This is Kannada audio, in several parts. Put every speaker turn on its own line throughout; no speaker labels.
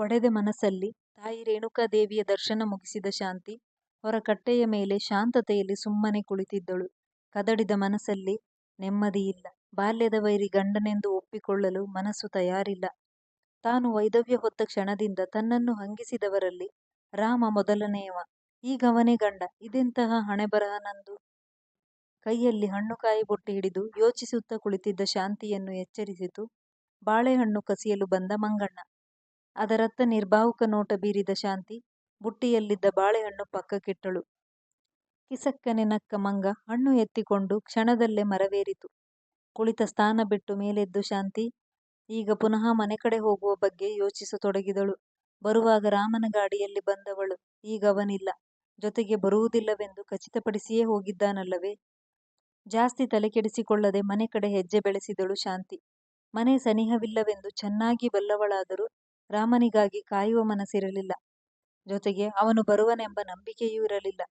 ಒಡೆದ ಮನಸ್ಸಲ್ಲಿ ತಾಯಿ ರೇಣುಕಾದೇವಿಯ ದರ್ಶನ ಮುಗಿಸಿದ ಶಾಂತಿ ಹೊರಕಟ್ಟೆಯ ಮೇಲೆ ಶಾಂತತೆಯಲ್ಲಿ ಸುಮ್ಮನೆ ಕುಳಿತಿದ್ದಳು. ಕದಡಿದ ಮನಸ್ಸಲ್ಲಿ ನೆಮ್ಮದಿಯಿಲ್ಲ. ಬಾಲ್ಯದ ವೈರಿ ಗಂಡನೆಂದು ಒಪ್ಪಿಕೊಳ್ಳಲು ಮನಸ್ಸು ತಯಾರಿಲ್ಲ. ತಾನು ವೈದವ್ಯ ಹೊತ್ತ ಕ್ಷಣದಿಂದ ತನ್ನನ್ನು ಹಂಗಿಸಿದವರಲ್ಲಿ ರಾಮ ಮೊದಲನೆಯವ. ಈಗವನೇ ಗಂಡ. ಇದೆಂತಹ ಹಣೆಬರಹನಂದು. ಕೈಯಲ್ಲಿ ಹಣ್ಣುಕಾಯಿ ಬೊಟ್ಟೆ ಹಿಡಿದು ಯೋಚಿಸುತ್ತ ಕುಳಿತಿದ್ದ ಶಾಂತಿಯನ್ನು ಎಚ್ಚರಿಸಿತು ಬಾಳೆಹಣ್ಣು ಕಸಿಯಲು ಬಂದ ಮಂಗಣ್ಣ. ಅದರತ್ತ ನಿರ್ಭಾವುಕ ನೋಟ ಬೀರಿದ ಶಾಂತಿ, ಬುಟ್ಟಿಯಲ್ಲಿದ್ದ ಬಾಳೆಹಣ್ಣು ಪಕ್ಕಕ್ಕಿಟ್ಟಳು. ಕಿಸಕ್ಕನೆ ನಕ್ಕ ಮಂಗ ಹಣ್ಣು ಎತ್ತಿಕೊಂಡು ಕ್ಷಣದಲ್ಲೇ ಮರವೇರಿತು. ಕುಳಿತ ಸ್ಥಾನ ಬಿಟ್ಟು ಮೇಲೆದ್ದು ಶಾಂತಿ, ಈಗ ಪುನಃ ಮನೆ ಕಡೆ ಹೋಗುವ ಬಗ್ಗೆ ಯೋಚಿಸತೊಡಗಿದಳು. ಬರುವಾಗ ರಾಮನ ಗಾಡಿಯಲ್ಲಿ ಬಂದವಳು, ಈಗ ಅವನಿಲ್ಲ. ಜೊತೆಗೆ ಬರುವುದಿಲ್ಲವೆಂದು ಖಚಿತಪಡಿಸಿಯೇ ಹೋಗಿದ್ದಾನಲ್ಲವೇ? ಜಾಸ್ತಿ ತಲೆಕೆಡಿಸಿಕೊಳ್ಳದೆ ಮನೆ ಕಡೆ ಹೆಜ್ಜೆ ಬೆಳೆಸಿದಳು ಶಾಂತಿ. ಮನೆ ಸನಿಹವಿಲ್ಲವೆಂದು ಚೆನ್ನಾಗಿ ಬಲ್ಲವಳಾದರೂ ರಾಮನಿಗಾಗಿ ಕಾಯುವ ಮನಸ್ಸಿರಲಿಲ್ಲ. ಜೊತೆಗೆ ಅವನು ಬರುವನೆಂಬ ನಂಬಿಕೆಯೂ ಇರಲಿಲ್ಲ.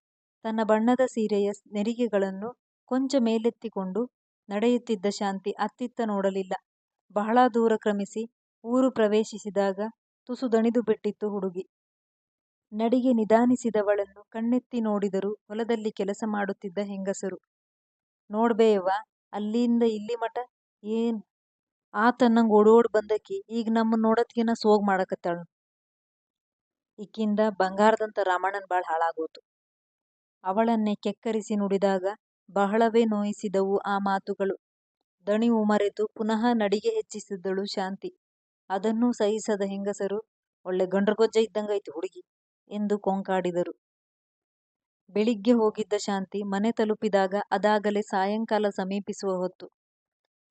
ತನ್ನ ಬಣ್ಣದ ಸೀರೆಯ ನೆರಿಗೆಗಳನ್ನು ಕೊಂಚ ಮೇಲೆತ್ತಿಕೊಂಡು ನಡೆಯುತ್ತಿದ್ದ ಶಾಂತಿ ಅತ್ತಿತ್ತ ನೋಡಲಿಲ್ಲ. ಬಹಳ ದೂರ ಕ್ರಮಿಸಿ ಊರು ಪ್ರವೇಶಿಸಿದಾಗ ತುಸು ದಣಿದುಬಿಟ್ಟಿತ್ತು ಹುಡುಗಿ. ನಡಿಗೆ ನಿಧಾನಿಸಿದವಳನ್ನು ಕಣ್ಣೆತ್ತಿ ನೋಡಿದರು ಹೊಲದಲ್ಲಿ ಕೆಲಸ ಮಾಡುತ್ತಿದ್ದ ಹೆಂಗಸರು. ನೋಡ್ಬೇ ಅಲ್ಲಿಂದ ಇಲ್ಲಿ ಮಠ ಏನ್ ಆತ್ ಓಡ್ ಓಡೋಡಿ ಬಂದಕಿ, ಈಗ ನಮ್ಮ ನೋಡತ್ಗೆನ ಸೋಗ್ ಮಾಡಕತ್ತಾಳ ಈಕಿಂದ ಬಂಗಾರದಂತ ರಾಮಣ್ಣನ ಬಾಳ್ ಹಾಳಾಗೋತು. ಅವಳನ್ನೇ ಕೆಕ್ಕರಿಸಿ ನುಡಿದಾಗ ಬಹಳವೇ ನೋಯಿಸಿದವು ಆ ಮಾತುಗಳು. ದಣಿವು ಮರೆತು ಪುನಃ ನಡಿಗೆ ಹೆಚ್ಚಿಸಿದಳು ಶಾಂತಿ. ಅದನ್ನೂ ಸಹಿಸದ ಹೆಂಗಸರು, ಒಳ್ಳೆ ಗಂಡ್ರಗೊಜ್ಜ ಇದ್ದಂಗೈತಿ ಹುಡುಗಿ, ಎಂದು ಕೊಂಕಾಡಿದರು. ಬೆಳಿಗ್ಗೆ ಹೋಗಿದ್ದ ಶಾಂತಿ ಮನೆ ತಲುಪಿದಾಗ ಅದಾಗಲೇ ಸಾಯಂಕಾಲ ಸಮೀಪಿಸುವ ಹೊತ್ತು.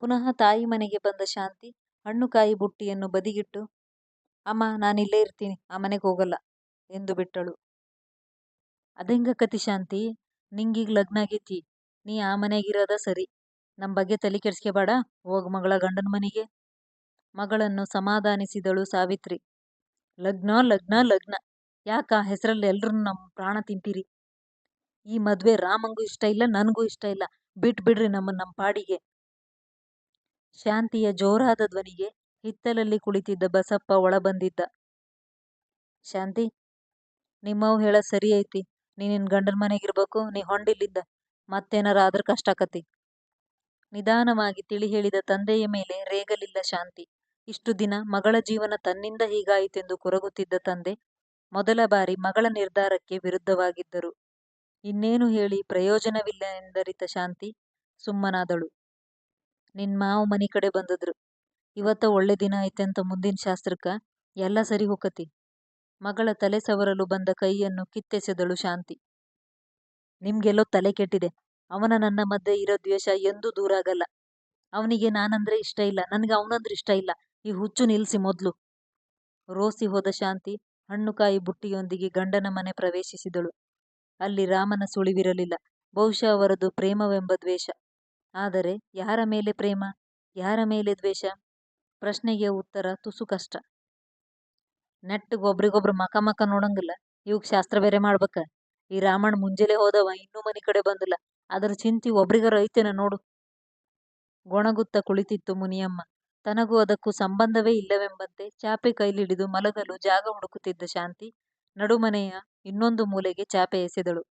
ಪುನಃ ತಾಯಿ ಮನೆಗೆ ಬಂದ ಶಾಂತಿ, ಹಣ್ಣು ಕಾಯಿ ಬುಟ್ಟಿಯನ್ನು ಬದಿಗಿಟ್ಟು, ಅಮ್ಮ ನಾನಿಲ್ಲೇ ಇರ್ತೀನಿ, ಆ ಮನೆಗೆ ಹೋಗಲ್ಲ, ಎಂದು ಬಿಟ್ಟಳು. ಅದೆಂಗಕ್ಕತಿ ಶಾಂತಿ ನಿಂಗೀಗ ಆಗೈತಿ, ನೀ ಆ ಮನೆಗಿರೋದ ಸರಿ ನಮ್ಮ ಬಗ್ಗೆ ತಲೆ ಕೆಡಿಸ್ಕೋಬೇಡ, ಹೋಗ್ ಮಗಳ ಗಂಡನ ಮನೆಗೆ ಮಗಳನ್ನು ಸಮಾಧಾನಿಸಿದಳು ಸಾವಿತ್ರಿ. ಲಗ್ನ ಲಗ್ನ ಲಗ್ನ, ಯಾಕ ಹೆಸರಲ್ಲಿ ಎಲ್ಲರೂ ನಮ್ಮ ನಮ್ ಪ್ರಾಣ ತಿಂತೀರಿ. ಈ ಮದುವೆ ರಾಮಂಗೂ ಇಷ್ಟ ಇಲ್ಲ, ನನಗೂ ಇಷ್ಟ ಇಲ್ಲ ಬಿಟ್ಬಿಡ್ರಿ ಬಿಡ್ರಿ ನಮ್ಮ ನಮ್ ಪಾಡಿಗೆ. ಶಾಂತಿಯ ಜೋರಾದ ಧ್ವನಿಗೆ ಹಿತ್ತಲಲ್ಲಿ ಕುಳಿತಿದ್ದ ಬಸಪ್ಪ ಒಳಬಂದಿದ್ದ. ಶಾಂತಿ ನಿಮ್ಮವ್ವ ಹೇಳ ಸರಿ ಐತಿ ನೀ ನಿನ್ ಗಂಡನ ಮನೆಗಿರ್ಬೇಕು. ನೀ ಹೊಂಡಿಲ್ಲಿಂದ ಮತ್ತೇನರ ಆದ್ರ ಕಷ್ಟಾಕತಿ. ನಿಧಾನವಾಗಿ ತಿಳಿ ಹೇಳಿದ ತಂದೆಯ ಮೇಲೆ ರೇಗಲಿಲ್ಲ ಶಾಂತಿ. ಇಷ್ಟು ದಿನ ಮಗಳ ಜೀವನ ತನ್ನಿಂದ ಹೀಗಾಯಿತೆಂದು ಕೊರಗುತ್ತಿದ್ದ ತಂದೆ ಮೊದಲ ಬಾರಿ ಮಗಳ ನಿರ್ಧಾರಕ್ಕೆ ವಿರುದ್ಧವಾಗಿದ್ದರು. ಇನ್ನೇನು ಹೇಳಿ ಪ್ರಯೋಜನವಿಲ್ಲವೆಂದರಿತ ಶಾಂತಿ ಸುಮ್ಮನಾದಳು. ನಿನ್ ಮಾವ ಮನಿಕಡೆ ಬಂದದ್ರು ಇವತ್ತ ಒಳ್ಳೆ ದಿನ ಐತೆಂತ ಮುಂದಿನ ಶಾಸ್ತ್ರಕ್ಕ, ಎಲ್ಲ ಸರಿ ಹೊಕ್ಕತಿ. ಮಗಳ ತಲೆ ಸವರಲು ಬಂದ ಕೈಯನ್ನು ಕಿತ್ತೆಸೆದಳು ಶಾಂತಿ. ನಿಮ್ಗೆಲ್ಲೋ ತಲೆ ಕೆಟ್ಟಿದೆ. ಅವನ ನನ್ನ ಮಧ್ಯೆ ಇರೋ ದ್ವೇಷ ಎಂದೂ ದೂರಾಗಲ್ಲ. ಅವನಿಗೆ ನಾನಂದ್ರೆ ಇಷ್ಟ ಇಲ್ಲ ನನ್ಗೆ ಅವನಂದ್ರೆ ಇಷ್ಟ ಇಲ್ಲ ಈ ಹುಚ್ಚು ನಿಲ್ಸಿ ಮೊದ್ಲು. ರೋಸಿ ಹೋದ ಶಾಂತಿ ಹಣ್ಣುಕಾಯಿ ಬುಟ್ಟಿಯೊಂದಿಗೆ ಗಂಡನ ಮನೆ ಪ್ರವೇಶಿಸಿದಳು. ಅಲ್ಲಿ ರಾಮನ ಸುಳಿವಿರಲಿಲ್ಲ. ಬಹುಶಃ ಅವರದು ಪ್ರೇಮವೆಂಬ ದ್ವೇಷ. ಆದರೆ ಯಾರ ಮೇಲೆ ಪ್ರೇಮ? ಯಾರ ಮೇಲೆ ದ್ವೇಷ? ಪ್ರಶ್ನೆಗೆ ಉತ್ತರ ತುಸು ಕಷ್ಟ. ಒಬ್ರಿಗೊಬ್ರು ಮಕ ಮಕ ನೋಡಂಗಿಲ್ಲ ಇವುಕ್ ಶಾಸ್ತ್ರ ಬೇರೆ ಮಾಡ್ಬೇಕ. ಈ ರಾಮಣ್ಣ ಮುಂಜಾನೆ ಹೋದವ, ಇನ್ನೂ ಮನಿಕಡೆ ಬಂದಿಲ್ಲ ಅದರ ಚಿಂತಿ ಒಬ್ರಿಗರ ಐತೇನ ನೋಡು. ಗೊಣಗುತ್ತ ಕುಳಿತಿತ್ತು ಮುನಿಯಮ್ಮ. ತನಗೂ ಅದಕ್ಕೂ ಸಂಬಂಧವೇ ಇಲ್ಲವೆಂಬಂತೆ ಚಾಪೆ ಕೈಲಿಡಿದು ಮಲಗಲು ಜಾಗ ಹುಡುಕುತ್ತಿದ್ದ ಶಾಂತಿ ನಡುಮನೆಯ ಇನ್ನೊಂದು ಮೂಲೆಗೆ ಚಾಪೆ ಎಸೆದಳು.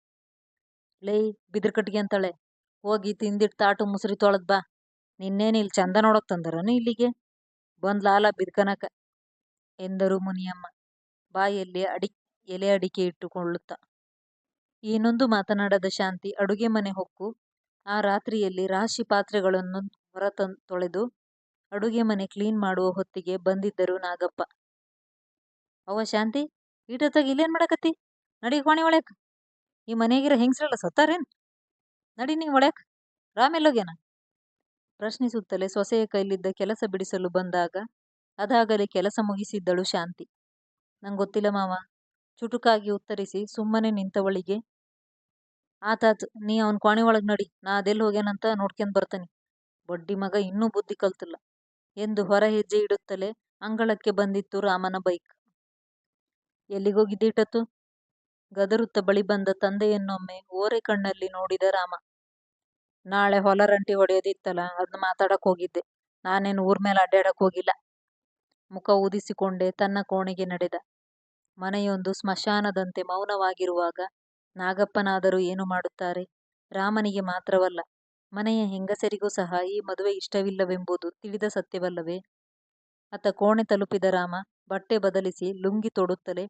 ಲೇ ಬಿದಿರಕಟ್ಟಿ ಹೋಗಿ ತಿಂದಿಟ್ಟು ತಾಟು ಮುಸ್ರಿ ತೊಳದ್ ಬಾ. ನಿನ್ನೇನು ಇಲ್ಲಿ ಚಂದ ನೋಡಕ್ ತಂದರನು ಇಲ್ಲಿಗೆ? ಬಂದ್ಲಾಲ ಬಿದ್ಕನಕ ಎಂದರು ಮುನಿಯಮ್ಮ ಬಾಯಲ್ಲಿ ಎಲೆ ಅಡಿಕೆ ಇಟ್ಟುಕೊಳ್ಳುತ್ತ. ಏನೊಂದು ಮಾತನಾಡದ ಶಾಂತಿ ಅಡುಗೆ ಮನೆ ಹೊಕ್ಕು ಆ ರಾತ್ರಿಯಲ್ಲಿ ರಾಶಿ ಪಾತ್ರೆಗಳನ್ನು ಹೊರ ತೊಳೆದು ಅಡುಗೆ ಮನೆ ಕ್ಲೀನ್ ಮಾಡುವ ಹೊತ್ತಿಗೆ ಬಂದಿದ್ದರು ನಾಗಪ್ಪ. ಅವ ಶಾಂತಿ ಈಟತ್ತಾಗ ಇಲ್ಲೇನು ಮಾಡಕತ್ತಿ ನಡಿ ಕೋಣೆ ಒಳ್ಯಾಕ. ಈ ಮನೆಗಿರೋ ಹೆಂಗಸ್ರಲ್ಲ ಸತ್ತಾರೇನ್? ನಡಿ ನೀ ಒಳ್ಯಾಕ, ರಾಮೆಲ್ಲೋಗ್ಯಾನ ಪ್ರಶ್ನಿಸುತ್ತಲೇ ಸೊಸೆಯ ಕೈಲಿದ್ದ ಕೆಲಸ ಬಿಡಿಸಲು ಬಂದಾಗ, ಅದಾಗಲೇ ಕೆಲಸ ಮುಗಿಸಿದ್ದಳು ಶಾಂತಿ. ನಂಗೊತ್ತಿಲ್ಲ ಮಾವ ಚುಟುಕಾಗಿ ಉತ್ತರಿಸಿ ಸುಮ್ಮನೆ ನಿಂತವಳಿಗೆ ಆತಾತ್ ನೀ ಅವನ ಕೋಣೆ ಒಳಗೆ ನಡಿ, ನಾ ಅದೆಲ್ಲಿ ಹೋಗ್ಯಾನಂತ ನೋಡ್ಕೊಂಡ್ ಬರ್ತಾನೆ ಬಡ್ಡಿ ಮಗ ಇನ್ನೂ ಬುದ್ಧಿ ಕಲ್ತಿಲ್ಲ ಎಂದು ಹೊರ ಹೆಜ್ಜೆ ಇಡುತ್ತಲೇ ಅಂಗಳಕ್ಕೆ ಬಂದಿತ್ತು ರಾಮನ ಬೈಕ್. ಎಲ್ಲಿಗೋಗಿದ್ದೆ ಇಟೊತ್ತು? ಗದರುತ್ತ ಬಳಿ ಬಂದ ತಂದೆಯನ್ನೊಮ್ಮೆ ಓರೆ ಕಣ್ಣಲ್ಲಿ ನೋಡಿದ ರಾಮ. ನಾಳೆ ಹೊಲರಂಟಿ ರಂಟಿ ಹೊಡ್ಯೋದಿತ್ತಲ ಅದ್ನ ಮಾತಾಡಕ್ ಹೋಗಿದ್ದೆ ನಾನೇನು ಊರ್ ಮೇಲೆ ಅಡ್ಡಾಡಕ್ ಹೋಗಿಲ್ಲ. ಮುಖ ಊದಿಸಿಕೊಂಡೇ ತನ್ನ ಕೋಣೆಗೆ ನಡೆದ. ಮನೆಯೊಂದು ಸ್ಮಶಾನದಂತೆ ಮೌನವಾಗಿರುವಾಗ ನಾಗಪ್ಪನಾದರೂ ಏನು ಮಾಡುತ್ತಾರೆ? ರಾಮನಿಗೆ ಮಾತ್ರವಲ್ಲ, ಮನೆಯ ಹೆಂಗಸರಿಗೂ ಸಹ ಈ ಮದುವೆ ಇಷ್ಟವಿಲ್ಲವೆಂಬುದು ತಿಳಿದ ಸತ್ಯವಲ್ಲವೇ? ಅತ್ತ ಕೋಣೆ ತಲುಪಿದ ರಾಮ ಬಟ್ಟೆ ಬದಲಿಸಿ ಲುಂಗಿ ತೊಡುತ್ತಲೇ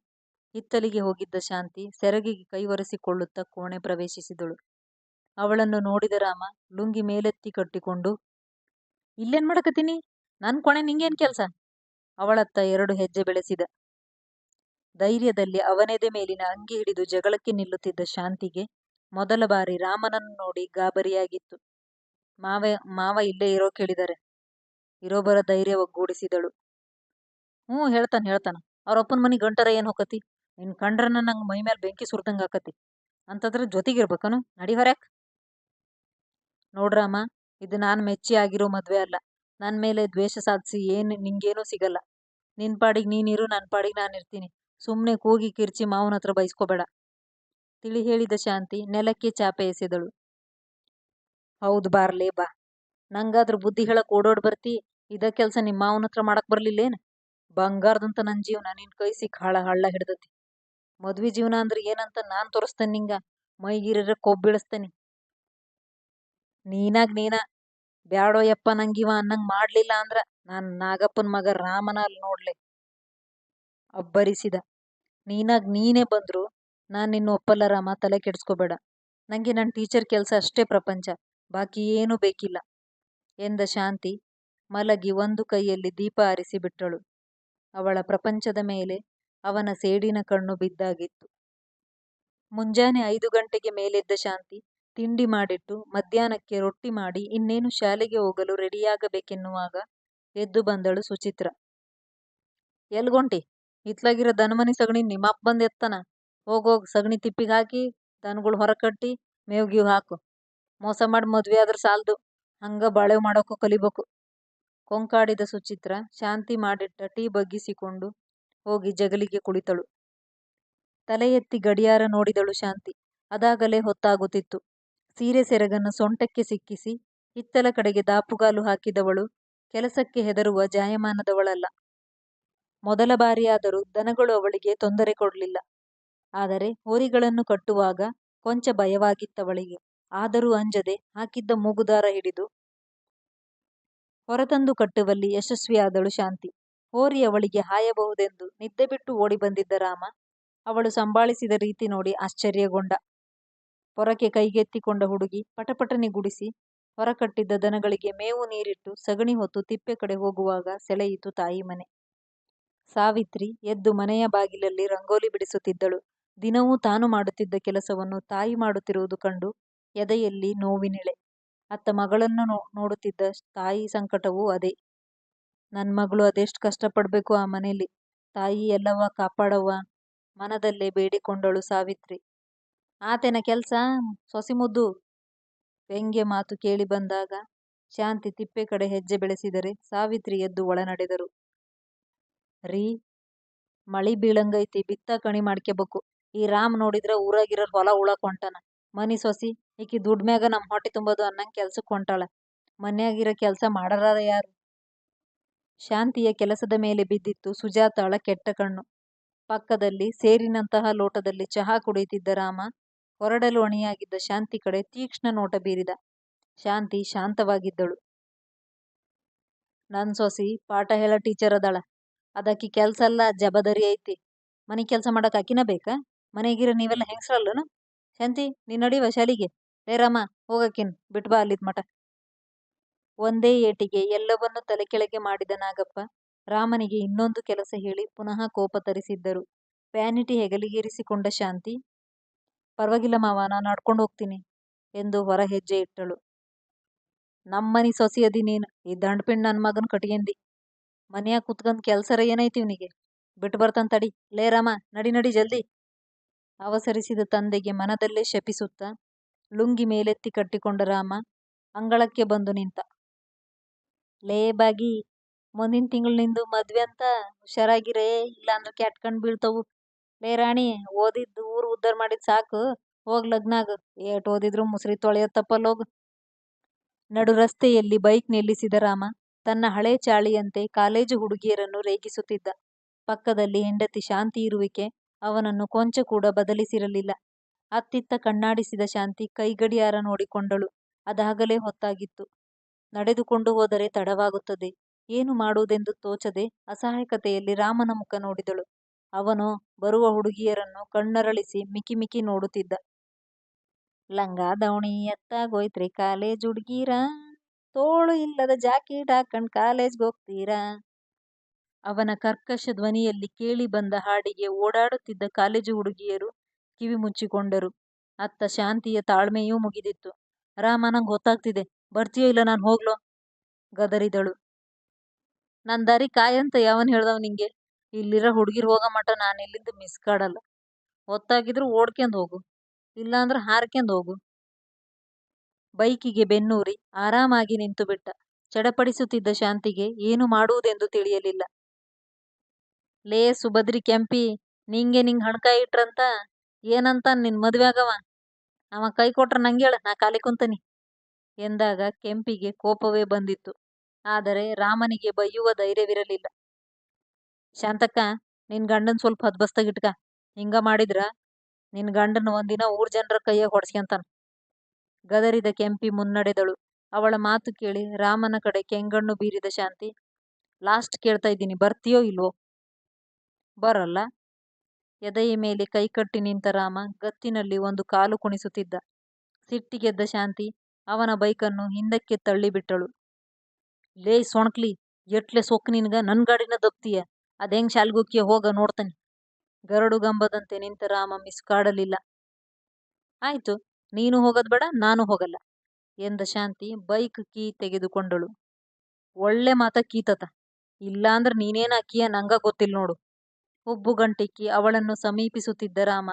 ಹಿತ್ತಲಿಗೆ ಹೋಗಿದ್ದ ಶಾಂತಿ ಸೆರಗಿಗೆ ಕೈ ಒರೆಸಿಕೊಳ್ಳುತ್ತಾ ಕೋಣೆ ಪ್ರವೇಶಿಸಿದಳು. ಅವಳನ್ನು ನೋಡಿದ ರಾಮ ಲುಂಗಿ ಮೇಲೆತ್ತಿ ಕಟ್ಟಿಕೊಂಡು, ಇಲ್ಲೇನ್ ಮಾಡಕತ್ತೀನಿ? ನನ್ ಕೋಣೆ ನಿಂಗೇನ್ ಕೆಲ್ಸ? ಅವಳತ್ತ ಎರಡು ಹೆಜ್ಜೆ ಬೆಳೆಸಿದ. ಧೈರ್ಯದಲ್ಲಿ ಅವನೆದೆ ಮೇಲಿನ ಅಂಗಿ ಹಿಡಿದು ಜಗಳಕ್ಕೆ ನಿಲ್ಲುತ್ತಿದ್ದ ಶಾಂತಿಗೆ ಮೊದಲ ಬಾರಿ ರಾಮನನ್ನು ನೋಡಿ ಗಾಬರಿಯಾಗಿತ್ತು. ಮಾವ ಮಾವ ಇಲ್ಲೇ. ಇರೋ ಇರೋಬರ ಧೈರ್ಯ ಒಗ್ಗೂಡಿಸಿದಳು. ಹ್ಞೂ ಹೇಳ್ತಾನ ಹೇಳ್ತಾನ. ಅವ್ರಪ್ಪನ್ ಮನಿ ಗಂಟರ ಏನ್ ಹೊಕ್ಕತಿ? ನಿನ್ ಕಂಡ್ರನ ನಂಗ್ ಮೇಲೆ ಬೆಂಕಿ ಸುರ್ದಂಗ್ ಆಕತಿ. ಅಂತದ್ರ ಜೊತಿಗಿರ್ಬೇಕನು? ನಡಿ ಹೊರ್ಯಾಕ್. ನೋಡ್ರಮ್ಮ ಇದು ನಾನ್ ಮೆಚ್ಚಿ ಆಗಿರೋ ಮದ್ವೆ ಅಲ್ಲ. ನನ್ ಮೇಲೆ ದ್ವೇಷ ಸಾಧಿಸಿ ಏನು ನಿಂಗೇನೂ ಸಿಗಲ್ಲ. ನಿನ್ ಪಾಡಿಗ್ ನೀನಿರು ನನ್ ಪಾಡಿಗ್ ನಾನಿರ್ತೀನಿ. ಸುಮ್ನೆ ಕೂಗಿ ಕಿರ್ಚಿ ಮಾವನ ಹತ್ರ ಬೈಸ್ಕೋಬೇಡ. ತಿಳಿ ಹೇಳಿದ ಶಾಂತಿ, ನೆಲಕ್ಕೆ ಚಾಪೆ ಎಸೆದಳು. ಹೌದ್ ಬಾರ್ಲೇ ಬಾ. ನಂಗಾದ್ರೂ ಬುದ್ಧಿ ಹೇಳಕ್ ಓಡೋಡ್ ಬರ್ತಿ. ಇದ ಕೆಲಸ ನಿಮ್ಮ ಮಾವನ ಹತ್ರ ಮಾಡಕ್ ಬರ್ಲಿಲ್ಲೇನ್? ಬಂಗಾರದಂತ ನನ್ ಜೀವನ ನಿನ್ ಕೈ ಸಿಕ್ಕ ಹಳ್ಳ ಹಳ್ಳ ಹಿಡ್ದತಿ. ಮದ್ವಿ ಜೀವನ ಅಂದ್ರೆ ಏನಂತ ನಾನ್ ತೋರಿಸ್ತೇನೆ ನಿಂಗ. ಮೈಗಿರರ ಕೊಬ್ಬಿಳಸ್ತೇನಿ. ನೀನಾಗ್ ನೀನ ಬ್ಯಾಡೋಯಪ್ಪ ನಂಗಿವ ಅನ್ನಂಗ್ ಮಾಡ್ಲಿಲ್ಲ ಅಂದ್ರ ನಾನ್ ನಾಗಪ್ಪನ ಮಗ ರಾಮನ ಅಲ್ಲಿ ನೋಡ್ಲೆ. ಅಬ್ಬರಿಸಿದ. ನೀನಾಗ್ ನೀನೇ ಬಂದ್ರು ನಾನ್ ನಿನ್ನ ಒಪ್ಪಲ್ಲ ರಾಮ, ತಲೆ ಕೆಡ್ಸ್ಕೋಬೇಡ. ನಂಗೆ ನನ್ ಟೀಚರ್ ಕೆಲ್ಸ ಅಷ್ಟೇ ಪ್ರಪಂಚ. ಬಾಕಿ ಏನೂ ಬೇಕಿಲ್ಲ. ಎಂದ ಶಾಂತಿ ಮಲಗಿ ಒಂದು ಕೈಯಲ್ಲಿ ದೀಪ ಆರಿಸಿ ಬಿಟ್ಟಳು. ಅವಳ ಪ್ರಪಂಚದ ಮೇಲೆ ಅವನ ಸೇಡಿನ ಕಣ್ಣು ಬಿದ್ದಾಗಿತ್ತು. ಮುಂಜಾನೆ ಐದು ಗಂಟೆಗೆ ಮೇಲೆದ್ದ ಶಾಂತಿ ತಿಂಡಿ ಮಾಡಿಟ್ಟು ಮಧ್ಯಾಹ್ನಕ್ಕೆ ರೊಟ್ಟಿ ಮಾಡಿ ಇನ್ನೇನು ಶಾಲೆಗೆ ಹೋಗಲು ರೆಡಿಯಾಗಬೇಕೆನ್ನುವಾಗ ಎದ್ದು ಬಂದಳು ಸುಚಿತ್ರ. ಎಲ್ಗೊಂಟಿ? ಇತ್ಲಾಗಿರ ದನಮನಿ ಸಗಣಿ ನಿಮ್ಮಪ್ಪ ಬಂದ್ ಎತ್ತನ. ಹೋಗೋಗ್ ಸಗಣಿ ತಿಪ್ಪಿಗಾಕಿ ಹಾಕಿ ದನಗುಳ್ ಹೊರಗ್ ಕಟ್ಟಿ ಮೇವ್ ಹಾಕು. ಮೋಸ ಮಾಡಿ ಮದ್ವೆ ಆದ್ರ ಸಾಲ್ದು ಹಂಗ ಬಾಳೆವ್ ಮಾಡೋಕು ಕಲಿಬೇಕು. ಕೊಂಕಾಡಿದ ಸುಚಿತ್ರ ಶಾಂತಿ ಮಾಡಿಟ್ಟ ಟೀ ಬಗ್ಗಿಸಿಕೊಂಡು ಹೋಗಿ ಜಗಲಿಗೆ ಕುಳಿತಳು. ತಲೆ ಎತ್ತಿ ಗಡಿಯಾರ ನೋಡಿದಳು ಶಾಂತಿ. ಅದಾಗಲೇ ಹೊತ್ತಾಗುತ್ತಿತ್ತು. ಸೀರೆ ಸೆರಗನ್ನು ಸೊಂಟಕ್ಕೆ ಸಿಕ್ಕಿಸಿ, ಹಿತ್ತಲ ಕಡೆಗೆ ದಾಪುಗಾಲು ಹಾಕಿದವಳು, ಕೆಲಸಕ್ಕೆ ಹೆದರುವ ಜಾಯಮಾನದವಳಲ್ಲ. ಮೊದಲ ಬಾರಿಯಾದರೂ ದನಗಳು ಅವಳಿಗೆ ತೊಂದರೆ ಕೊಡಲಿಲ್ಲ ಆದರೆ ಹೋರಿಗಳನ್ನು ಕಟ್ಟುವಾಗ ಕೊಂಚ ಭಯವಾಗಿತ್ತವಳಿಗೆ. ಆದರೂ ಅಂಜದೆ ಹಾಕಿದ್ದ ಮೂಗುದಾರ ಹಿಡಿದು ಹೊರತಂದು ಕಟ್ಟುವಲ್ಲಿ ಯಶಸ್ವಿಯಾದಳು ಶಾಂತಿ. ಹೋರಿ ಅವಳಿಗೆ ಹಾಯಬಹುದೆಂದು ನಿದ್ದೆಬಿಟ್ಟು ಓಡಿ ಬಂದಿದ್ದ ರಾಮ ಅವಳು ಸಂಭಾಳಿಸಿದ ರೀತಿ ನೋಡಿ ಆಶ್ಚರ್ಯಗೊಂಡ. ಪೊರಕೆ ಕೈಗೆತ್ತಿಕೊಂಡ ಹುಡುಗಿ ಪಟಪಟನೆ ಗುಡಿಸಿ ಹೊರಕಟ್ಟಿದ್ದ ದನಗಳಿಗೆ ಮೇವು ನೀರಿಟ್ಟು ಸಗಣಿ ಹೊತ್ತು ತಿಪ್ಪೆ ಕಡೆ ಹೋಗುವಾಗ ಸೆಳೆಯಿತು ತಾಯಿ ಮನೆ. ಸಾವಿತ್ರಿ ಎದ್ದು ಮನೆಯ ಬಾಗಿಲಲ್ಲಿ ರಂಗೋಲಿ ಬಿಡಿಸುತ್ತಿದ್ದಳು. ದಿನವೂ ತಾನು ಮಾಡುತ್ತಿದ್ದ ಕೆಲಸವನ್ನು ತಾಯಿ ಮಾಡುತ್ತಿರುವುದು ಕಂಡು ಎದೆಯಲ್ಲಿ ನೋವಿನಿಳೆ. ಅತ್ತ ಮಗಳನ್ನು ನೋಡುತ್ತಿದ್ದ ತಾಯಿ ಸಂಕಟವೂ ಅದೇ. ನನ್ ಮಗಳು ಅದೆಷ್ಟು ಕಷ್ಟಪಡಬೇಕು ಆ ಮನೇಲಿ. ತಾಯಿ ಎಲ್ಲವ ಕಾಪಾಡವ್ವ ಮನದಲ್ಲೇ ಬೇಡಿಕೊಂಡಳು ಸಾವಿತ್ರಿ. ಆತನ ಕೆಲಸ ಸೊಸಿ ಮುದ್ದು? ವ್ಯಂಗ್ಯ ಮಾತು ಕೇಳಿ ಬಂದಾಗ ಶಾಂತಿ ತಿಪ್ಪೆ ಕಡೆ ಹೆಜ್ಜೆ ಬೆಳೆಸಿದರೆ ಸಾವಿತ್ರಿ ಎದ್ದು ಒಳ ನಡೆದರು. ರೀ, ಮಳಿ ಬೀಳಂಗೈತಿ, ಬಿತ್ತ ಕಣಿ ಮಾಡ್ಕೋಬೇಕು ಈ ರಾಮ್ ನೋಡಿದ್ರೆ ಊರಾಗಿರೋರ್ ಹೊಲ ಉಳಾಕ್. ಮನಿ ಸೊಸಿ, ಈಕಿ ದುಡ್ಮ್ಯಾಗ ನಮ್ ಹೊಟ್ಟಿ ತುಂಬದು ಅನ್ನಂಗ ಕೆಲ್ಸಕ್ ಹೊಂಟಾಳ. ಮನ್ಯಾಗಿರ ಕೆಲಸ ಮಾಡಾರ ಯಾರು? ಶಾಂತಿಯ ಕೆಲಸದ ಮೇಲೆ ಬಿದ್ದಿತ್ತು ಸುಜಾತಾಳ ಕೆಟ್ಟ ಕಣ್ಣು. ಪಕ್ಕದಲ್ಲಿ ಸೇರಿನಂತಹ ಲೋಟದಲ್ಲಿ ಚಹಾ ಕುಡಿಯುತ್ತಿದ್ದ ರಾಮ, ಹೊರಡಲು ಅಣಿಯಾಗಿದ್ದ ಶಾಂತಿ ಕಡೆ ತೀಕ್ಷ್ಣ ನೋಟ ಬೀರಿದ. ಶಾಂತಿ ಶಾಂತವಾಗಿದ್ದಳು. ನನ್ ಸೊಸಿ, ಪಾಠ ಹೇಳ ಟೀಚರ್ ಅದಾಳ. ಅದಕಿ ಕೆಲ್ಸಲ್ಲಾ ಜಬದರಿ ಐತಿ. ಮನೆ ಕೆಲ್ಸ ಮಾಡಾಕ ಅಕಿನ ಬೇಕಾ ಮನೆಗಿರ ನೀವೆಲ್ಲ ಹೆಂಗ್ಸ್ರಲ್ಲನು? ಶಾಂತಿ ನೀ ನಡೀವ ಶಾಲಿಗೆ. ರಾಮ ಹೋಗಕಿನ್ ಬಿಟ್ ಬಾ ಮಠ ಮಟ. ಒಂದೇ ಏಟಿಗೆ ಎಲ್ಲವನ್ನೂ ತಲೆಕೆಳಗೆ ಮಾಡಿದ ನಾಗಪ್ಪ, ರಾಮನಿಗೆ ಇನ್ನೊಂದು ಕೆಲಸ ಹೇಳಿ ಪುನಃ ಕೋಪ ತರಿಸಿದ್ದರು. ವ್ಯಾನಿಟಿ ಹೆಗಲಿಗೇರಿಸಿಕೊಂಡ ಶಾಂತಿ, ಪರವಾಗಿಲ್ಲ ಮಾವ ನಾ ನಡ್ಕೊಂಡ್ ಹೋಗ್ತೀನಿ ಎಂದು ಹೊರ ಹೆಜ್ಜೆ ಇಟ್ಟಳು. ನಮ್ಮನಿ ಸೊಸಿ ಅದಿ ನೀನು, ಈ ದಂಡಪಿಂಡ್ ನನ್ನ ಮಗನ ಕಟಗ್ಯಂದಿ. ಮನ್ಯಾಗ ಕುತ್ಕಂದ್ ಕೆಲ್ಸರ ಏನೈತಿ ಇವ್ನಿಗೆ? ಬಿಟ್ಟು ಬರ್ತಾನ ತಡಿ. ಲೇ ರಾಮ, ನಡಿ ನಡಿ, ಜಲ್ದಿ. ಅವಸರಿಸಿದ ತಂದೆಗೆ ಮನದಲ್ಲೇ ಶಪಿಸುತ್ತ, ಲುಂಗಿ ಮೇಲೆತ್ತಿ ಕಟ್ಟಿಕೊಂಡ ರಾಮ ಅಂಗಳಕ್ಕೆ ಬಂದು ನಿಂತ. ಲೇ ಬಾಗಿ, ಮುಂದಿನ ತಿಂಗಳು ನಿಂದು ಅಂತ ಹುಷಾರಾಗಿರೇ, ಇಲ್ಲಾಂದ್ರೆ ಕ್ಯಾಟ್ ಕಣ್ ಬೀಳ್ತವು. ಲೇ ರಾಣಿ, ಓದಿದ್ದು ಊರು ಉದ್ದಾರ ಮಾಡಿದ್ ಸಾಕು ಹೋಗ್ ಲಗ್ನಾಗ, ಏಟ್ ಓದಿದ್ರು ಮುಸ್ರಿ ತೊಳೆಯೋ ಹೋಗು. ನಡು ರಸ್ತೆಯಲ್ಲಿ ಬೈಕ್ ನಿಲ್ಲಿಸಿದ ರಾಮ ತನ್ನ ಹಳೆ ಚಾಳಿಯಂತೆ ಕಾಲೇಜು ಹುಡುಗಿಯರನ್ನು ರೇಗಿಸುತ್ತಿದ್ದ. ಪಕ್ಕದಲ್ಲಿ ಹೆಂಡತಿ ಶಾಂತಿ ಇರುವಿಕೆ, ಅವನನ್ನು ಕೊಂಚ ಕೂಡ ಬದಲಿಸಿರಲಿಲ್ಲ. ಅತ್ತಿತ್ತ ಕಣ್ಣಾಡಿಸಿದ ಶಾಂತಿ ಕೈಗಡಿಯಾರ ನೋಡಿಕೊಂಡಳು. ಅದಾಗಲೇ ಹೊತ್ತಾಗಿತ್ತು. ನಡೆದುಕೊಂಡು ಹೋದರೆ ತಡವಾಗುತ್ತದೆ. ಏನು ಮಾಡುವುದೆಂದು ತೋಚದೆ ಅಸಹಾಯಕತೆಯಲ್ಲಿ ರಾಮನ ಮುಖ ನೋಡಿದಳು. ಅವನು ಬರುವ ಹುಡುಗಿಯರನ್ನು ಕಣ್ಣರಳಿಸಿ ಮಿಕಿ ಮಿಕಿ ನೋಡುತ್ತಿದ್ದ. ಲಂಗ ದಾವಣಿ ಎತ್ತಾಗೋಯ್ತ್ರಿ ಕಾಲೇಜ್ ಹುಡ್ಗೀರ, ತೋಳು ಇಲ್ಲದ ಜಾಕೀಟ್ ಹಾಕಂಡ್ ಕಾಲೇಜ್ಗೋಗ್ತೀರಾ? ಅವನ ಕರ್ಕಶ ಧ್ವನಿಯಲ್ಲಿ ಕೇಳಿ ಬಂದ ಹಾಡಿಗೆ ಓಡಾಡುತ್ತಿದ್ದ ಕಾಲೇಜು ಹುಡುಗಿಯರು ಕಿವಿ ಮುಚ್ಚಿಕೊಂಡರು. ಅತ್ತ ಶಾಂತಿಯ ತಾಳ್ಮೆಯೂ ಮುಗಿದಿತ್ತು. ರಾಮ ಗೊತ್ತಾಗ್ತಿದೆ ಬರ್ತೀಯೋ ಇಲ್ಲ ನಾನ್ ಹೋಗ್ಲೋ? ಗದರಿದಳು. ನನ್ ದಾರಿ ಕಾಯಂತ ಯಾವನ್ ಹೇಳ್ದವ್ ನಿಂಗೆ? ಇಲ್ಲಿರೋ ನಾನ್ ಇಲ್ಲಿಂದ ಮಿಸ್ ಕಾಡಲ್ಲ ಹೊತ್ತಾಗಿದ್ರು ಓಡ್ಕೊಂಡು ಹೋಗು, ಇಲ್ಲಾಂದ್ರ ಹಾರ್ಕ್ಯಂಡ್ ಹೋಗು. ಬೈಕಿಗೆ ಬೆನ್ನೂರಿ ಆರಾಮಾಗಿ ನಿಂತು ಬಿಟ್ಟ ಚಡಪಡಿಸುತ್ತಿದ್ದ ಶಾಂತಿಗೆ ಏನು ಮಾಡುವುದೆಂದು ತಿಳಿಯಲಿಲ್ಲ. ಲೇ ಸುಭದ್ರಿ ಕೆಂಪಿ ನಿಂಗೆ ನಿಂಗ್ ಹಣ್ಕಾಯ್ ಇಟ್ರಂತ ಏನಂತ ನಿನ್ ಆಗವ ಅವ ನಂಗೆ ನಂಗೇಳ ನಾ ಕಾಲಿ ಕುಂತನಿ. ಎಂದಾಗ ಕೆಂಪಿಗೆ ಕೋಪವೇ ಬಂದಿತ್ತು. ಆದರೆ ರಾಮನಿಗೆ ಬೈಯುವ ಧೈರ್ಯವಿರಲಿಲ್ಲ. ಶಾಂತಕ್ಕ, ನಿನ್ ಗಂಡನ್ ಸ್ವಲ್ಪ ಹದ್ಬಸ್ತಾಗ್ ಇಟ್ಕ. ಹಿಂಗ ಮಾಡಿದ್ರ ನಿನ್ ಗಂಡನ್ ಒಂದಿನ ಊರ್ ಜನರ ಕೈಯ ಹೊಡ್ಸ್ಕಂತಾನ. ಗದರಿದ ಕೆಂಪಿ ಮುನ್ನಡೆದಳು. ಅವಳ ಮಾತು ಕೇಳಿ ರಾಮನ ಕಡೆ ಕೆಂಗಣ್ಣು ಬೀರಿದ ಶಾಂತಿ, ಲಾಸ್ಟ್ ಕೇಳ್ತಾ ಇದ್ದೀನಿ, ಬರ್ತೀಯೋ ಇಲ್ವೋ? ಬರಲ್ಲ. ಎದೆಯ ಮೇಲೆ ಕೈಕಟ್ಟಿ ನಿಂತ ರಾಮ ಗತ್ತಿನಲ್ಲಿ ಒಂದು ಕಾಲು ಕುಣಿಸುತ್ತಿದ್ದ. ಸಿಟ್ಟಿಗೆದ್ದ ಶಾಂತಿ ಅವನ ಬೈಕನ್ನು ಹಿಂದಕ್ಕೆ ತಳ್ಳಿಬಿಟ್ಟಳು. ಲೇ ಸೊಣಕ್ಲಿ ಎಟ್ಲೆ ಸೊಕ್ಕ್ ನಿನಗ ನನ್ ಗಾಡಿನ ದಬ್ತೀಯ? ಅದೆಂಗ್ ಶಾಲಿಗೋಕ್ಕಿಯ ಹೋಗ ನೋಡ್ತನಿ. ಗರಡುಗಂಬದಂತೆ ನಿಂತ ರಾಮ ಮಿಸುಕಾಡಲಿಲ್ಲ. ಆಯ್ತು ನೀನು ಹೋಗದ್ ಬೇಡ ನಾನು ಹೋಗಲ್ಲ ಎಂದ ಶಾಂತಿ ಬೈಕ್ ಕೀ ತೆಗೆದುಕೊಂಡಳು. ಒಳ್ಳೆ ಮಾತ ಕೀತತ, ಇಲ್ಲಾಂದ್ರ ನೀನೇನ ಅಕ್ಕಿಯ ನಂಗ ಗೊತ್ತಿಲ್ಲ ನೋಡು. ಹುಬ್ಬುಗಂಟಿಕ್ಕಿ ಅವಳನ್ನು ಸಮೀಪಿಸುತ್ತಿದ್ದ ರಾಮ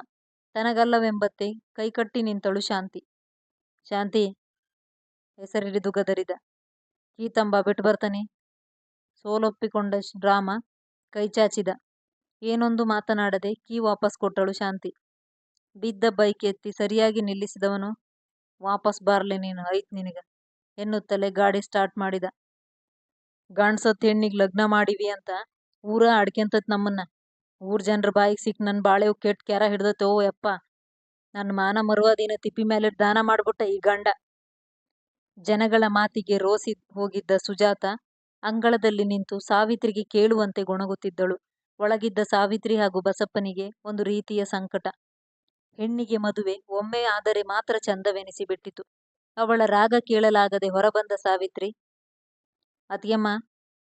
ತನಗಲ್ಲವೆಂಬಂತೆ ಕೈಕಟ್ಟಿ ನಿಂತಳು ಶಾಂತಿ. ಶಾಂತಿ ಹೆಸರಿಡಿದು ಗದರಿದ. ಈತಂಬ ಬಿಟ್ಟು ಬರ್ತಾನೆ ಸೋಲೊಪ್ಪಿಕೊಂಡ ರಾಮ ಕೈಚಾಚಿದ. ಏನೊಂದು ಮಾತನಾಡದೆ ಕೀ ವಾಪಸ್ ಕೊಟ್ಟಳು ಶಾಂತಿ. ಬಿದ್ದ ಬೈಕ್ ಎತ್ತಿ ಸರಿಯಾಗಿ ನಿಲ್ಲಿಸಿದವನು, ವಾಪಸ್ ಬಾರ್ಲೆ ನೀನು, ಐತ್ ನಿನಗ ಎನ್ನುತ್ತಲೇ ಗಾಡಿ ಸ್ಟಾರ್ಟ್ ಮಾಡಿದ. ಗಂಡ್ಸತ್ ಹೆಣ್ಣಿಗೆ ಲಗ್ನ ಮಾಡಿವಿ ಅಂತ, ಊರ ಅಡ್ಕೆಂತತ್ ನಮ್ಮನ್ನ. ಊರ್ ಜನರ ಬಾಯಿಗೆ ಸಿಕ್ ನನ್ ಬಾಳೆವು ಕೆಟ್ಟ ಕ್ಯಾರ ಹಿಡ್ದತ್ತೋ ಯಪ್ಪ ನನ್ನ ಮಾನ ಮರುವಾದಿನ ತಿಪ್ಪಿ ಮೇಲೆ ದಾನ ಮಾಡ್ಬಿಟ್ಟ ಈ ಗಂಡ. ಜನಗಳ ಮಾತಿಗೆ ರೋಸಿ ಹೋಗಿದ್ದ ಸುಜಾತ ಅಂಗಳದಲ್ಲಿ ನಿಂತು ಸಾವಿತ್ರಿಗೆ ಕೇಳುವಂತೆ ಗೊಣಗುತ್ತಿದ್ದಳು. ಒಳಗಿದ್ದ ಸಾವಿತ್ರಿ ಹಾಗೂ ಬಸಪ್ಪನಿಗೆ ಒಂದು ರೀತಿಯ ಸಂಕಟ. ಹೆಣ್ಣಿಗೆ ಮದುವೆ, ಒಮ್ಮೆ ಆದರೆ ಮಾತ್ರ ಚಂದವೆನಿಸಿಬಿಟ್ಟಿತು ಅವಳ ರಾಗ ಕೇಳಲಾಗದೆ ಹೊರಬಂದ ಸಾವಿತ್ರಿ ಅತಿಯಮ್ಮ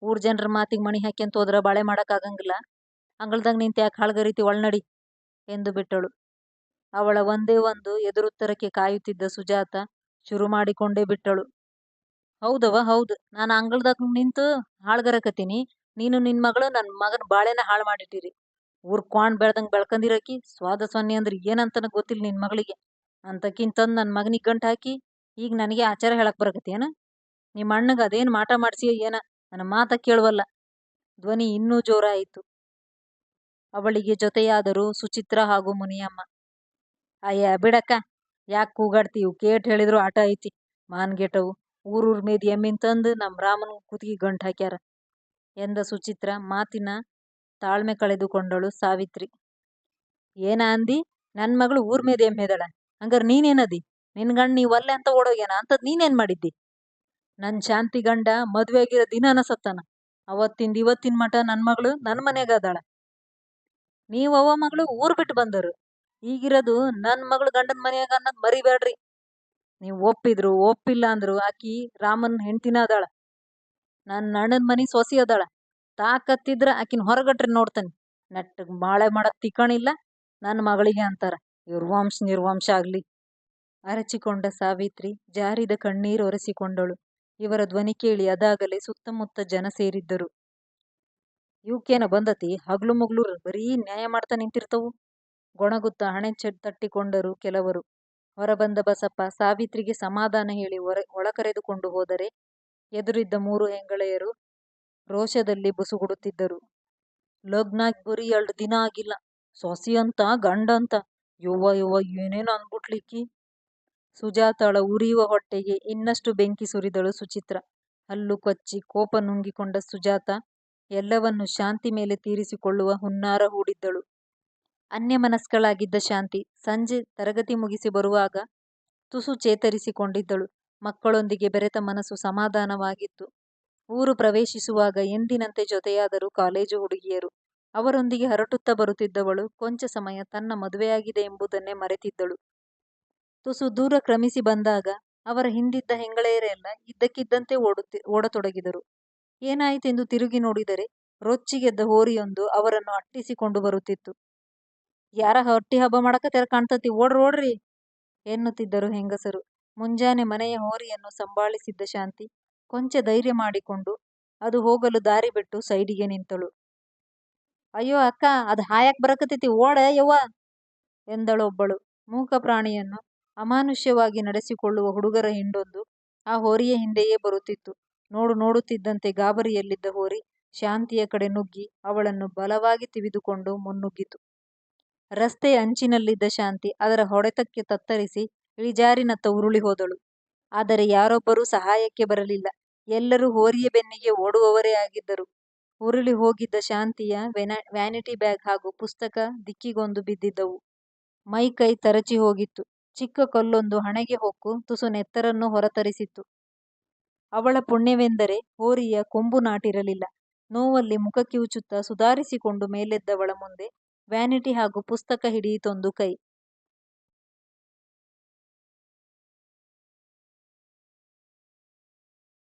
ಊರ್ ಜನರ ಮಾತಿಗೆ ಮಣಿ ಹಾಕ್ಯಂತ ಹೋದ್ರ ಬಾಳೆ ಮಾಡಕ್ಕಾಗಂಗಿಲ್ಲ ಆಗಂಗಿಲ್ಲ. ಯಾಕೆ ಹಾಳ್ಗ ರೀತಿ ಒಳ್ನಡಿ ಎಂದು ಬಿಟ್ಟಳು. ಅವಳ ಒಂದೇ ಒಂದು ಎದುರುತ್ತರಕ್ಕೆ ಕಾಯುತ್ತಿದ್ದ ಸುಜಾತ ಶುರುಮಾಡಿಕೊಂಡೇ ಬಿಟ್ಟಳು. ಹೌದವ್ವ, ಹೌದು ನಾನು ಅಂಗಳದಾಗ ನಿಂತು ಹಾಳ್ಗರಕತ್ತೀನಿ. ನೀನು ನಿನ್ನ ಮಗಳು ನನ್ನ ಮಗನ ಬಾಳೆನ ಹಾಳು ಮಾಡಿಟ್ಟಿರಿ. ಊರ್ ಕ್ವಾಣ್ ಬೆಳ್ದಂಗ್ ಬೆಳ್ಕಂದಿರಕಿ ಸ್ವಾದ ಸೊನ್ನೆ ಅಂದ್ರೆ ಏನಂತನ ಗೊತ್ತಿಲ್ಲ ನಿನ್ನ ಮಗಳಿಗೆ ಅಂತಕ್ಕಿಂತಂದು ನನ್ನ ನನ್ ಮಗನಿಗ್ ಗಂಟ್ ಹಾಕಿ, ಈಗ ನನಗೆ ಆಚಾರ ಹೇಳಕ್ ಬರಕತ್ತೇನು ನಿಮ್ಮ ಅಣ್ಣಗೆ ಅದೇನ್ ಮಾಟ ಮಾಡ್ಸಿಯೋ ಏನ ನನ್ನ ಮಾತ ಕೇಳುವಲ್ಲ ಧ್ವನಿ ಇನ್ನೂ ಜೋರಾಯಿತು. ಅವಳಿಗೆ ಜೊತೆಯಾದರು ಸುಚಿತ್ರ ಹಾಗೂ ಮುನಿಯಮ್ಮ. ಅಯ್ಯ, ಬಿಡಕ್ಕ ಯಾಕ್ ಕೂಗಾಡ್ತಿ ಕೇಟ್ ಹೇಳಿದ್ರು ಆಟ ಐತಿ ಮಾನ್ಗೆಟ್ಟವು. ಊರ್ ಮೇದ್ ಎಮ್ಮಿನ ತಂದು ನಮ್ಮ ರಾಮನ್ ಕುತ್ತಿಗೆ ಗಂಟು ಹಾಕ್ಯಾರ ಎಂದ ಸುಚಿತ್ರ, ಮಾತಿನ ತಾಳ್ಮೆ ಕಳೆದುಕೊಂಡಳು ಸಾವಿತ್ರಿ. ಏನ ಅಂದಿ ನನ್ನ ಮಗಳು ಊರ್ ಮೇದ್ ಎಮ್ಮಿ ಹಂಗಾರೆ ನೀನೇನದಿ? ನಿನ್ನ ಗಂಡ ನೀ ಒಲ್ಲೆ ಅಂತ ಓಡೋಗ್ಯಾನ ಅಂತದ್ ನೀನೇನು ಮಾಡಿದ್ದಿ? ನನ್ನ ಶಾಂತಿ ಗಂಡ ಮದ್ವೆ ಆಗಿರ ದಿನ ಸತ್ತಾನ. ಅವತ್ತಿಂದ ಇವತ್ತಿನ ಮಠ ನನ್ನ ಮಗಳು ನನ್ನ ಮನ್ಯಾಗ ಅದಾಳ. ನೀವ್ ಅವ್ವ ಮಗಳು ಊರ್ ಬಿಟ್ಟು ಬಂದೋರು. ಈಗಿರದು ನನ್ನ ಮಗಳು ಗಂಡನ ಮನೆಯಾಗ ಅನ್ನೋದು ಮರಿಬೇಡ್ರಿ ನೀವು ಒಪ್ಪಿದ್ರು, ಒಪ್ಪಿಲ್ಲ ಅಂದ್ರು ಆಕಿ ರಾಮನ್ ಹೆಂಡ್ತಿನ ಅದಾಳ. ನನ್ನ ಅಣ್ಣನ ಮನೆ ಸೊಸಿ ಅದಾಳ. ತಾಕತ್ತಿದ್ರ ಆಕಿನ ಹೊರಗಟ್ರಿ ನೋಡ್ತೇನೆ ನೆಟ್ಟಗ್ ಬಾಳೆ ಮಾಡಕ್ ತಿಕ್ಕಣಿಲ್ಲ ನನ್ನ ಮಗಳಿಗೆ ಅಂತಾರ ಇವ್ರ ವಂಶ ನಿರ್ವಂಶ ಆಗ್ಲಿ. ಅರಚಿಕೊಂಡ ಸಾವಿತ್ರಿ ಜಾರಿದ ಕಣ್ಣೀರು ಒರೆಸಿಕೊಂಡಳು. ಇವರ ಧ್ವನಿ ಕೇಳಿ ಅದಾಗಲೇ ಸುತ್ತಮುತ್ತ ಜನ ಸೇರಿದ್ದರು. ಇವ್ಕೇನ ಬಂದತಿ ಹಗ್ಲು ಮುಗ್ಲು ಬರೀ ನ್ಯಾಯ ಮಾಡ್ತಾ ನಿಂತಿರ್ತವು. ಗೊಣಗುತ್ತ ಹಣೆ ತಟ್ಟಿಕೊಂಡರು ಕೆಲವರು. ಹೊರಬಂದ ಬಸಪ್ಪ, ಸಾವಿತ್ರಿಗೆ ಸಮಾಧಾನ ಹೇಳಿ ಒಳಕರೆದುಕೊಂಡು ಹೋದರೆ ಎದುರಿದ್ದ ಮೂರು ಹೆಂಗಳೆಯರು ರೋಷದಲ್ಲಿ ಬುಸುಗುಡುತ್ತಿದ್ದರು. ಲಗ್ನಾಗ್ ಬರೀ ಎಲ್ಡ್ ದಿನ ಆಗಿಲ್ಲ, ಸೊಸಿ ಅಂತ, ಗಂಡ ಅಂತ, ಯವ್ವ ಯವ್ವ, ಏನೇನ್. ಸುಜಾತಳ ಉರಿಯುವ ಹೊಟ್ಟೆಗೆ ಇನ್ನಷ್ಟು ಬೆಂಕಿ ಸುರಿದಳು ಸುಚಿತ್ರ. ಹಲ್ಲು ಕೊಚ್ಚಿ ಕೋಪ ನುಂಗಿಕೊಂಡ ಸುಜಾತ ಎಲ್ಲವನ್ನೂ ಶಾಂತಿ ಮೇಲೆ ತೀರಿಸಿಕೊಳ್ಳುವ ಹುನ್ನಾರ ಹೂಡಿದ್ದಳು. ಅನ್ಯಮನಸ್ಕಳಾಗಿದ್ದ ಶಾಂತಿ ಸಂಜೆ ತರಗತಿ ಮುಗಿಸಿ ಬರುವಾಗ ತುಸು ಚೇತರಿಸಿಕೊಂಡಿದ್ದಳು. ಮಕ್ಕಳೊಂದಿಗೆ ಬೆರೆತ ಮನಸ್ಸು ಸಮಾಧಾನವಾಗಿತ್ತು. ಊರು ಪ್ರವೇಶಿಸುವಾಗ ಎಂದಿನಂತೆ ಜೊತೆಯಾದರು ಕಾಲೇಜು ಹುಡುಗಿಯರು. ಅವರೊಂದಿಗೆ ಹರಟುತ್ತಾ ಬರುತ್ತಿದ್ದವಳು ಕೊಂಚ ಸಮಯ ತನ್ನ ಮದುವೆಯಾಗಿದೆ ಎಂಬುದನ್ನೇ ಮರೆತಿದ್ದಳು. ತುಸು ದೂರ ಕ್ರಮಿಸಿ ಬಂದಾಗ ಅವರ ಹಿಂದಿದ್ದ ಹೆಂಗಳೆಯರೆಲ್ಲ ಇದ್ದಕ್ಕಿದ್ದಂತೆ ಓಡತೊಡಗಿದರು. ಏನಾಯಿತೆಂದು ತಿರುಗಿ ನೋಡಿದರೆ ರೊಚ್ಚಿಗೆದ್ದ ಹೋರಿಯೊಂದು ಅವರನ್ನು ಅಟ್ಟಿಸಿಕೊಂಡು ಬರುತ್ತಿತ್ತು. ಯಾರ ಹೊಟ್ಟಿಹಬ್ಬ ಮಾಡಕತ್ಯಾರ ಕಾಣ್ತತಿ ಓಡ್ರಿ ಓಡ್ರಿ ಎನ್ನುತ್ತಿದ್ದರು ಹೆಂಗಸರು. ಮುಂಜಾನೆ ಮನೆಯ ಹೋರಿಯನ್ನು ಸಂಭಾಳಿಸಿದ್ದ ಶಾಂತಿ ಕೊಂಚ ಧೈರ್ಯ ಮಾಡಿಕೊಂಡು ಅದು ಹೋಗಲು ದಾರಿ ಬಿಟ್ಟು ಸೈಡಿಗೆ ನಿಂತಳು. ಅಯ್ಯೋ ಅಕ್ಕ, ಅದ್ ಹಾಯಕ್ ಬರಕತೈತಿ ಓಡ ಎಂದಳು ಒಬ್ಬಳು ಮೂಕ ಪ್ರಾಣಿಯನ್ನು ಅಮಾನುಷ್ಯವಾಗಿ ನಡೆಸಿಕೊಳ್ಳುವ ಹುಡುಗರ ಹಿಂಡೊಂದು ಆ ಹೋರಿಯ ಹಿಂದೆಯೇ ಬರುತ್ತಿತ್ತು. ನೋಡು, ನೋಡುತ್ತಿದ್ದಂತೆ ಗಾಬರಿಯಲ್ಲಿದ್ದ ಹೋರಿ ಶಾಂತಿಯ ಕಡೆ ನುಗ್ಗಿ ಅವಳನ್ನು ಬಲವಾಗಿ ತಿವಿದುಕೊಂಡು ಮುನ್ನುಗ್ಗಿತು. ರಸ್ತೆಯ ಅಂಚಿನಲ್ಲಿದ್ದ ಶಾಂತಿ ಅದರ ಹೊಡೆತಕ್ಕೆ ತತ್ತರಿಸಿ ಇಳಿಜಾರಿನತ್ತ ಉರುಳಿ ಹೋದಳು. ಆದರೆ ಯಾರೊಬ್ಬರೂ ಸಹಾಯಕ್ಕೆ ಬರಲಿಲ್ಲ. ಎಲ್ಲರೂ ಹೋರಿಯ ಬೆನ್ನಿಗೆ ಓಡುವವರೇ ಆಗಿದ್ದರು. ಉರುಳಿ ಹೋಗಿದ್ದ ಶಾಂತಿಯ ವ್ಯಾನಿಟಿ ಬ್ಯಾಗ್ ಹಾಗೂ ಪುಸ್ತಕ ದಿಕ್ಕಿಗೊಂದು ಬಿದ್ದಿದ್ದವು. ಮೈ ಕೈ ತರಚಿ ಹೋಗಿತ್ತು. ಚಿಕ್ಕ ಕಲ್ಲೊಂದು ಹಣೆಗೆ ಹೊಕ್ಕು ತುಸು ನೆತ್ತರನ್ನು ಹೊರತರಿಸಿತ್ತು. ಅವಳ ಪುಣ್ಯವೆಂದರೆ ಹೋರಿಯ ಕೊಂಬು ನಾಟಿರಲಿಲ್ಲ. ನೋವಲ್ಲಿ ಮುಖ ಕಿವುಚುತ್ತಾ ಸುಧಾರಿಸಿಕೊಂಡು ಮೇಲೆದ್ದವಳ ಮುಂದೆ ವ್ಯಾನಿಟಿ ಹಾಗೂ ಪುಸ್ತಕ ಹಿಡಿಯಿತೊಂದು ಕೈ.